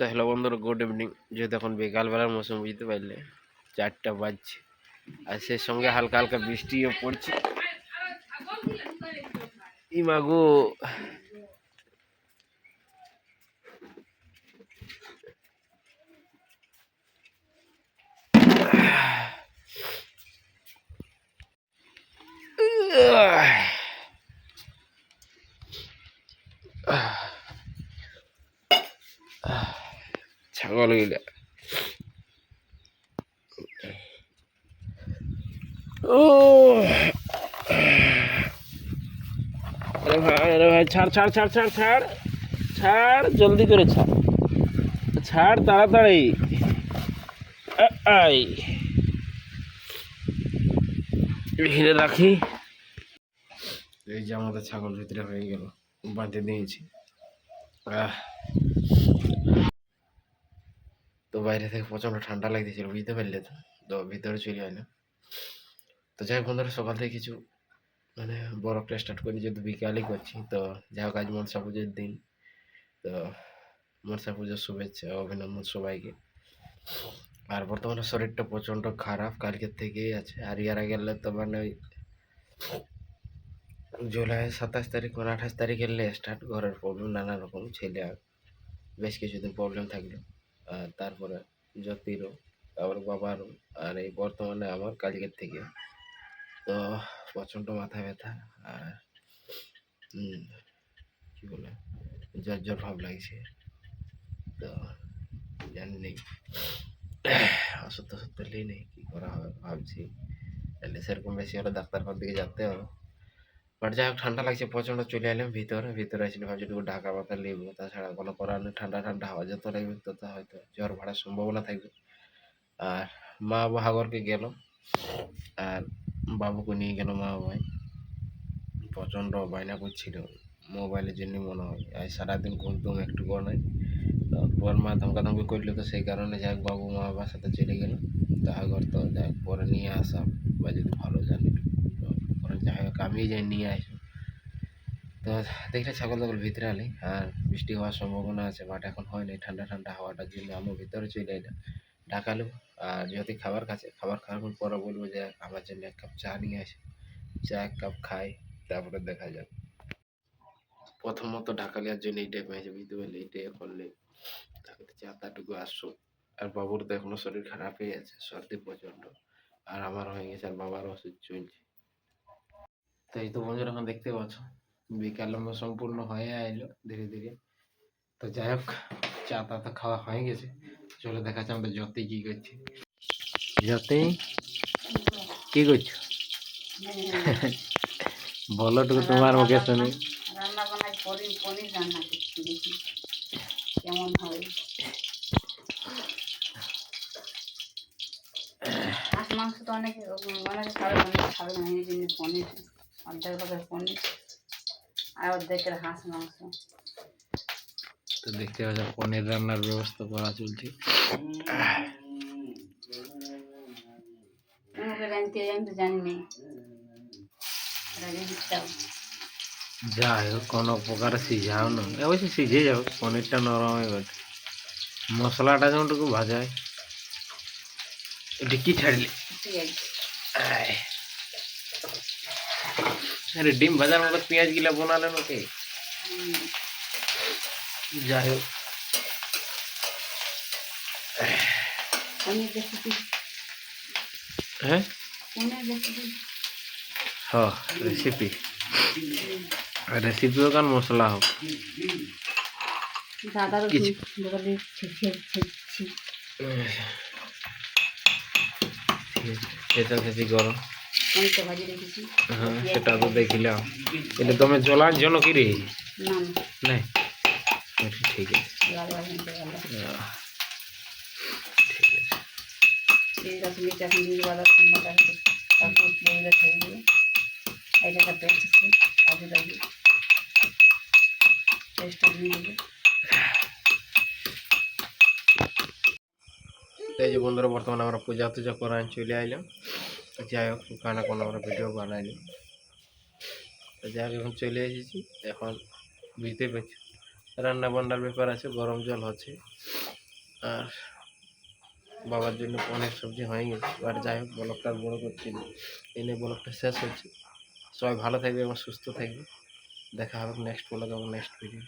তো হ্যালো বন্ধুরা good evening যেহেতু এখন বিকালবেলার মৌসুম বুঝতে পারলে চারটা বাজছে আর সেই সঙ্গে হালকা হালকা বৃষ্টিও পড়ছে ই মাগো ছাগল গিলা ও ভাই ভাই ছাড় ছাড় ছাড় ছাড় ছাড় ছাড়, জলদি করে ছাড়। ছাড় তাড়াতাড়ি। আই। ঘিরে রাখি। এই যে আমাদের ছাগল ভিতরে হয়ে গেল, বাঁধে দিয়েছি। আহ। বাইরে থেকে প্রচণ্ড ঠান্ডা লাগতেছিল, বুঝতে পারলে তো। তো ভিতরে চলে না। তো যাই হোক বন্ধুরা, সকাল থেকে কিছু মানে বরফটা স্টার্ট করি যেহেতু বিকালই করছি। তো যাই হোক, আজ মনসা পুজোর দিন। তো মনসা পুজোর শুভেচ্ছা অভিনন্দন সবাইকে। আর বর্তমানে শরীরটা প্রচণ্ড খারাপ। কালকের থেকেই আছে। আর ইয়ারা গেলে তো মানে ওই জুলাই সাতাশ তারিখ মানে আঠাশ তারিখ এলে স্টার্ট ঘরের প্রবলেম নানা রকম ছেলে আর বেশ কিছুদিন প্রবলেম থাকল। আর তারপরে জ্যোতিরও তারপর বাবারও, আর এই বর্তমানে আমার কালকের থেকে। তো প্রচণ্ড মাথা ব্যথা আর কি বলে জ্বর জ্বর ভাব লাগছে। তো জানি নেই ওষুধ টষুধ নেই, কী করা হবে ভাবছি। তাহলে সেরকম বেশি হলে ডাক্তারখানার দিকে যেতে হবে। বাট যাই হোক, ঠান্ডা লাগছে, প্রচণ্ড চলে এলাম ভিতরে ভিতরে আসলে ভাবছি একটু ঢাকা পাতা নেব, তাছাড়া কোনো করার নেই, ঠান্ডা ঠান্ডা হাওয়া যত লাগবে তত হয়তো জ্বর ভাড়ার সম্ভাবনা থাকবে। আর মা বাবা হাগরকে গেল আর বাবুকে নিয়ে গেল মা বাবাই প্রচণ্ড বায়না করছিল, মোবাইলের জন্য মনে হয়, আর সারাদিন ঘুম টুম একটু করে নাই। তারপর মা ধমকাধমকি করল তো, সেই কারণে যাই বাবু মা বাবার সাথে চলে গেল। তো হাগর তো যাই পরে নিয়ে আসা, বা যদি ভালো জানি। যাই হোক আমি যাই, নিয়ে আসি। তো দেখলে ছাগল ছাগল ভিতরে আলি আর বৃষ্টি হওয়ার সম্ভাবনা আছে বাট এখন হয় নাই, ঠান্ডা ঠান্ডা হাওয়াটার জন্য আমার ভিতরে চলে এলাম। ঢাকালো আর যদি খাবার খাচ্ছে, খাবার খাওয়ার পরে বলব যে আমার জন্য এক কাপ চা নিয়ে আসে। চা, এক কাপ খাই, তারপরে দেখা যাক। প্রথমত ঢাকা নেওয়ার জন্য এইটাই পেয়েছে বুঝতে পারলে এইটাই করলে তাকে চা তাটুকু আসছো। আর বাবুর তো এখনও শরীর খারাপই আছে, সর্দি প্রচণ্ড, আর আমার হয়ে গেছে, আর বাবার ওষুধ চলছে। তো এই তো বন্ধুরা এখন দেখতে পাচ্ছ বিকাল সম্পূর্ণ হয়ে আইলো ধীরে ধীরে। তো যাই হোক চা তা তো খাওয়া হয়ে গেছে। চলো দেখা যাচ্ছে আমাদের যতেই কি করছে। যতে কি করছ? বলো টুকু তোমার মুখে শুনি। রান্না বান্না করি পনির রান্না করছি দেখি কেমন হয়। মাংস তো অনেকে অনেকে খাবে অনেকে খাবে না এই জন্য পনির। অর্ধেক লোকের পনির আর অর্ধেকের হাঁস মাংস। তো দেখতে পাচ্ছ পনির রান্নার ব্যবস্থা করা চলছে। যাই হোক কোনো প্রকার সিঝাও না। অবশ্য সিঝে যাও পনিরটা নরম হয়ে গেছে মশলাটা যেমনটুকু ভাজা হয় এটা কি ছাড়লি? যাই হোক পনির রেসিপি হ্যাঁ পনির রেসিপি হ রেসিপি রেসিপি হোক আর মশলা হোক দাদারও কিছু। দোকানে ছিটছি এটা খেয়েছি গরম পনিরটা ভাজি রেখেছি। হ্যাঁ সেটা তো দেখিলাম। এটা তুমি জলার জন্য কি রে না আচ্ছা, ঠিক আছে। লাল লাল হতে ঠিক আছে এই দশ মিনিট এখন দিয়ে বাদাম ঠান্ডাটা তারপর বইলে ছেড়ে দিয়ে এটা একটা পেস্ট আছে কাজু কাজু। পেস্টটা দিয়ে দেবো। এই যে বন্ধুরা বর্তমানে আমরা পূজা টুজা করান চলে আইলাম। যাই হোক ওখানে কোনো আমরা ভিডিও বানাইনি। তো যাই হোক এখন চলে এসেছি। এখন বুঝতে পেরেছি রান্না বান্নার ব্যাপার আছে, গরম জল হচ্ছে। আর বাবার জন্য অনেক সবজি হয়ে গেছে। আর যাই হোক ব্লগটা আর বড় করছি না। এই নিয়ে শেষ হচ্ছে। সবাই ভালো থাকবে এবং সুস্থ থাকবে। দেখা হবে নেক্সট ব্লগ এবং নেক্সট ভিডিও